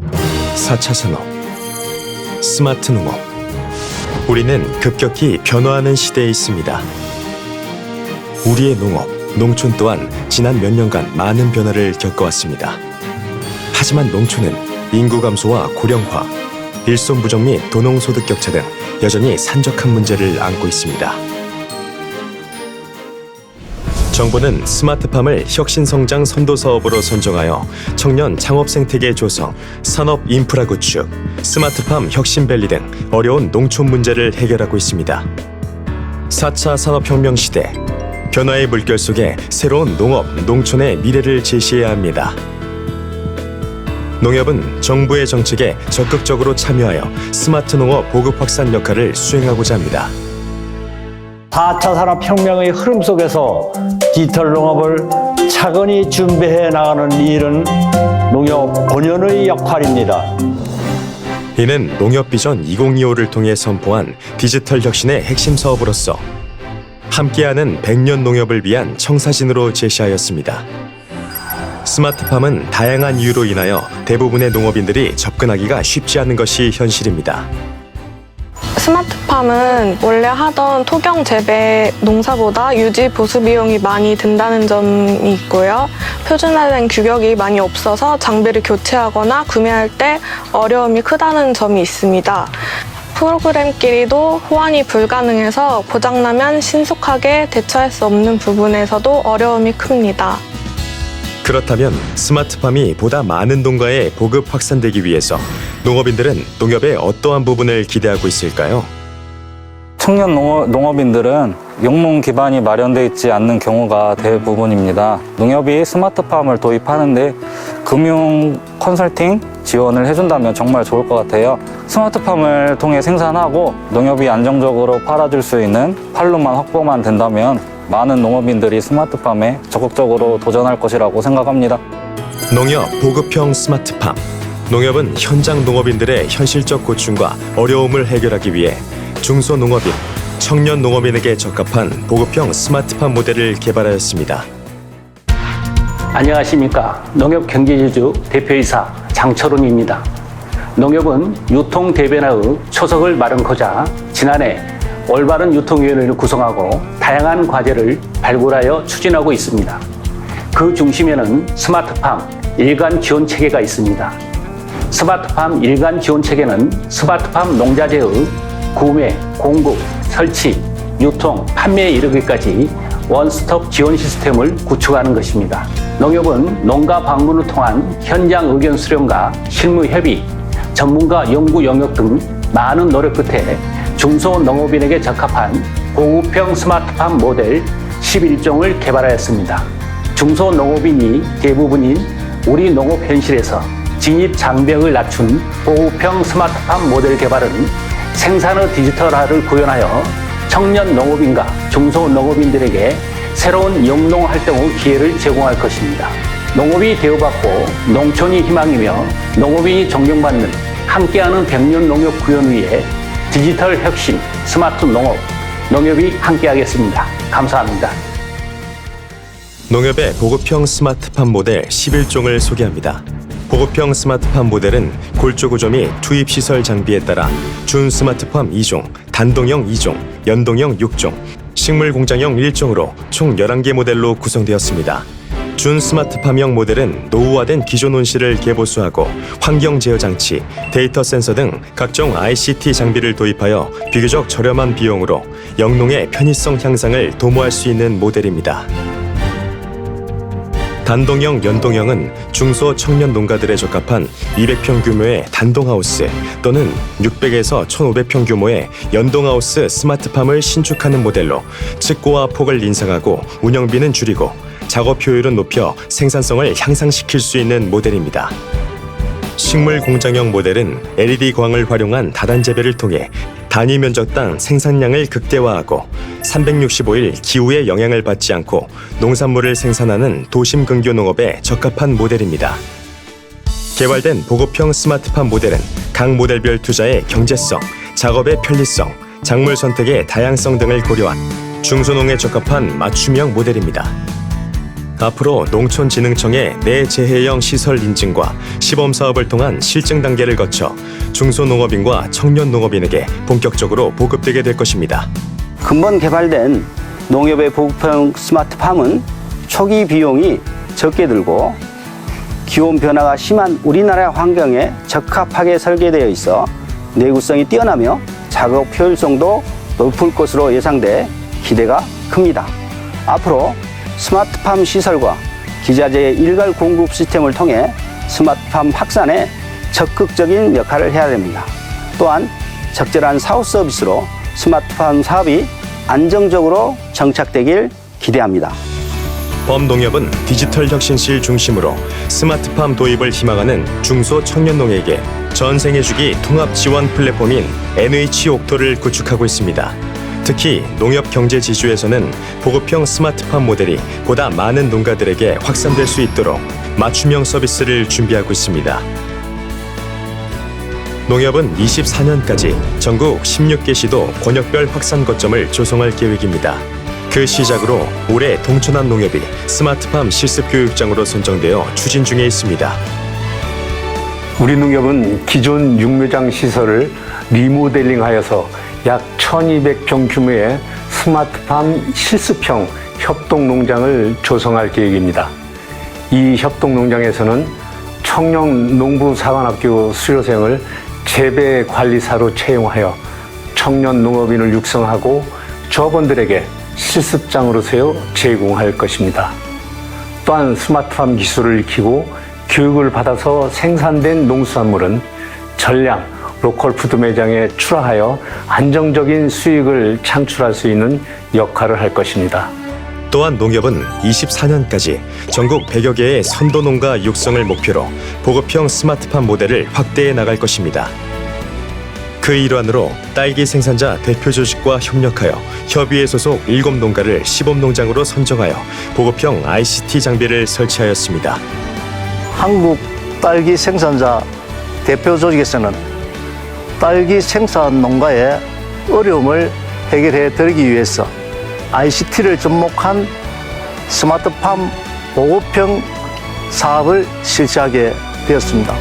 4차 산업 스마트 농업 우리는 급격히 변화하는 시대에 있습니다. 우리의 농업, 농촌 또한 지난 몇 년간 많은 변화를 겪어왔습니다. 하지만 농촌은 인구 감소와 고령화, 일손 부족 및 도농 소득 격차 등 여전히 산적한 문제를 안고 있습니다. 정부는 스마트팜을 혁신성장 선도 사업으로 선정하여 청년 창업 생태계 조성, 산업 인프라 구축, 스마트팜 혁신밸리 등 어려운 농촌 문제를 해결하고 있습니다. 4차 산업혁명 시대, 변화의 물결 속에 새로운 농업, 농촌의 미래를 제시해야 합니다. 농협은 정부의 정책에 적극적으로 참여하여 스마트 농업 보급 확산 역할을 수행하고자 합니다. 4차 산업혁명의 흐름 속에서 디지털 농업을 차근히 준비해 나가는 일은 농협 본연의 역할입니다. 이는 농협 비전 2025를 통해 선포한 디지털 혁신의 핵심 사업으로서 함께하는 100년 농협을 위한 청사진으로 제시하였습니다. 스마트팜은 다양한 이유로 인하여 대부분의 농업인들이 접근하기가 쉽지 않은 것이 현실입니다. 스마트팜은 원래 하던 토경 재배 농사보다 유지 보수 비용이 많이 든다는 점이 있고요. 표준화된 규격이 많이 없어서 장비를 교체하거나 구매할 때 어려움이 크다는 점이 있습니다. 프로그램끼리도 호환이 불가능해서 고장나면 신속하게 대처할 수 없는 부분에서도 어려움이 큽니다. 그렇다면 스마트팜이 보다 많은 농가에 보급 확산되기 위해서 농업인들은 농협의 어떠한 부분을 기대하고 있을까요? 청년 농업, 농업 인들은 영농 기반이 마련되어 있지 않는 경우가 대부분입니다. 농협이 스마트팜을 도입하는데 금융 컨설팅 지원을 해준다면 정말 좋을 것 같아요. 스마트팜을 통해 생산하고 농협이 안정적으로 팔아줄 수 있는 판로만 확보만 된다면 많은 농업인들이 스마트팜에 적극적으로 도전할 것이라고 생각합니다. 농협 보급형 스마트팜. 농협은 현장 농업인들의 현실적 고충과 어려움을 해결하기 위해 중소농업인, 청년 농업인에게 적합한 보급형 스마트팜 모델을 개발하였습니다. 안녕하십니까. 농협경제지주 대표이사 장철훈입니다. 농협은 유통대변화의 초석을 마련코자 지난해 올바른 유통위원회를 구성하고 다양한 과제를 발굴하여 추진하고 있습니다. 그 중심에는 스마트팜 일간 지원 체계가 있습니다. 스마트팜 일간 지원 체계는 스마트팜 농자재의 구매, 공급, 설치, 유통, 판매에 이르기까지 원스톱 지원 시스템을 구축하는 것입니다. 농협은 농가 방문을 통한 현장 의견 수렴과 실무 협의, 전문가 연구 영역 등 많은 노력 끝에 중소농업인에게 적합한 고급형 스마트팜 모델 11종을 개발하였습니다. 중소농업인이 대부분인 우리 농업 현실에서 진입 장벽을 낮춘 고급형 스마트팜 모델 개발은 생산의 디지털화를 구현하여 청년 농업인과 중소농업인들에게 새로운 영농 활동의 기회를 제공할 것입니다. 농업이 대우받고 농촌이 희망이며 농업인이 존경받는 함께하는 백년 농협 구현 위에 디지털 혁신, 스마트 농업, 농협이 함께하겠습니다. 감사합니다. 농협의 보급형 스마트팜 모델 11종을 소개합니다. 보급형 스마트팜 모델은 골조 구조 및 투입 시설 장비에 따라 준 스마트팜 2종, 단동형 2종, 연동형 6종, 식물 공장형 1종으로 총 11개 모델로 구성되었습니다. 준 스마트팜형 모델은 노후화된 기존 온실을 개보수하고 환경 제어 장치, 데이터 센서 등 각종 ICT 장비를 도입하여 비교적 저렴한 비용으로 영농의 편의성 향상을 도모할 수 있는 모델입니다. 단동형, 연동형은 중소 청년 농가들에 적합한 200평 규모의 단동하우스 또는 600에서 1500평 규모의 연동하우스 스마트팜을 신축하는 모델로 측고와 폭을 인상하고 운영비는 줄이고 작업 효율은 높여 생산성을 향상시킬 수 있는 모델입니다. 식물 공장형 모델은 LED 광을 활용한 다단 재배를 통해 단위 면적당 생산량을 극대화하고 365일 기후의 영향을 받지 않고 농산물을 생산하는 도심 근교 농업에 적합한 모델입니다. 개발된 보급형 스마트팜 모델은 각 모델별 투자의 경제성, 작업의 편리성, 작물 선택의 다양성 등을 고려한 중소농에 적합한 맞춤형 모델입니다. 앞으로 농촌진흥청의 내재해형 시설 인증과 시범 사업을 통한 실증 단계를 거쳐 중소농업인과 청년 농업인에게 본격적으로 보급되게 될 것입니다. 근본 개발된 농협의 보급형 스마트팜은 초기 비용이 적게 들고 기온 변화가 심한 우리나라 환경에 적합하게 설계되어 있어 내구성이 뛰어나며 작업 효율성도 높을 것으로 예상돼 기대가 큽니다. 앞으로 스마트팜 시설과 기자재의 일괄 공급 시스템을 통해 스마트팜 확산에 적극적인 역할을 해야 됩니다. 또한 적절한 사후 서비스로 스마트팜 사업이 안정적으로 정착되길 기대합니다. 범농협은 디지털 혁신실 중심으로 스마트팜 도입을 희망하는 중소 청년농에게 전생해주기 통합 지원 플랫폼인 NH 옥토를 구축하고 있습니다. 특히 농협 경제 지주에서는 보급형 스마트팜 모델이 보다 많은 농가들에게 확산될 수 있도록 맞춤형 서비스를 준비하고 있습니다. 농협은 24년까지 전국 16개 시도 권역별 확산 거점을 조성할 계획입니다. 그 시작으로 올해 동천한 농협이 스마트팜 실습 교육장으로 선정되어 추진 중에 있습니다. 우리 농협은 기존 육묘장 시설을 리모델링하여서 약 1200평 규모의 스마트팜 실습형 협동농장을 조성할 계획입니다. 이 협동농장에서는 청년 농부 사관학교 수료생을 재배 관리사로 채용하여 청년 농업인을 육성하고 조합원들에게 실습장으로 세워 제공할 것입니다. 또한 스마트팜 기술을 익히고 교육을 받아서 생산된 농수산물은 전량 로컬 푸드 매장에 출하하여 안정적인 수익을 창출할 수 있는 역할을 할 것입니다. 또한 농협은 24년까지 전국 100여 개의 선도 농가 육성을 목표로 보급형 스마트팜 모델을 확대해 나갈 것입니다. 그 일환으로 딸기 생산자 대표 조직과 협력하여 협의회 소속 7농가를 시범 농장으로 선정하여 보급형 ICT 장비를 설치하였습니다. 한국 딸기 생산자 대표 조직에서는 딸기 생산 농가의 어려움을 해결해 드리기 위해서 ICT를 접목한 스마트팜 보급형 사업을 실시하게 되었습니다.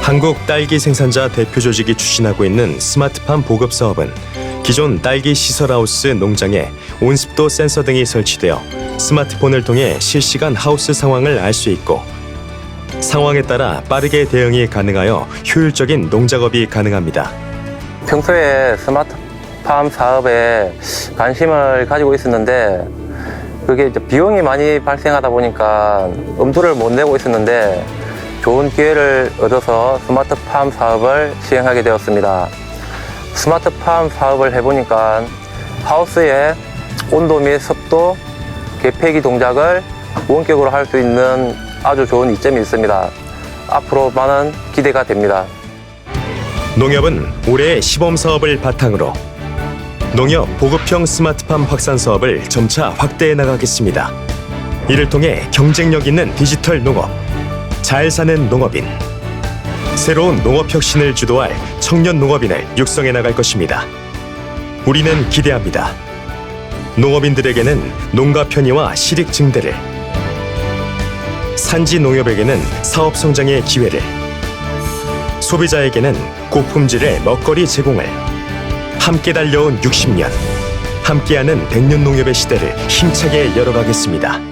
한국 딸기 생산자 대표 조직이 추진하고 있는 스마트팜 보급 사업은 기존 딸기 시설하우스 농장에 온습도 센서 등이 설치되어 스마트폰을 통해 실시간 하우스 상황을 알 수 있고 상황에 따라 빠르게 대응이 가능하여 효율적인 농작업이 가능합니다. 평소에 스마트팜 사업에 관심을 가지고 있었는데 그게 이제 비용이 많이 발생하다 보니까 엄두를 못 내고 있었는데 좋은 기회를 얻어서 스마트팜 사업을 시행하게 되었습니다. 스마트팜 사업을 해보니까 하우스의 온도 및 습도, 개폐기 동작을 원격으로 할 수 있는 아주 좋은 이점이 있습니다. 앞으로 많은 기대가 됩니다. 농협은 올해 시범 사업을 바탕으로 농협 보급형 스마트팜 확산 사업을 점차 확대해 나가겠습니다. 이를 통해 경쟁력 있는 디지털 농업, 잘 사는 농업인, 새로운 농업 혁신을 주도할 청년 농업인을 육성해 나갈 것입니다. 우리는 기대합니다. 농업인들에게는 농가 편의와 실익 증대를, 산지 농협에게는 사업 성장의 기회를, 소비자에게는 고품질의 먹거리 제공을 함께 달려온 60년 함께하는 백년 농협의 시대를 힘차게 열어가겠습니다.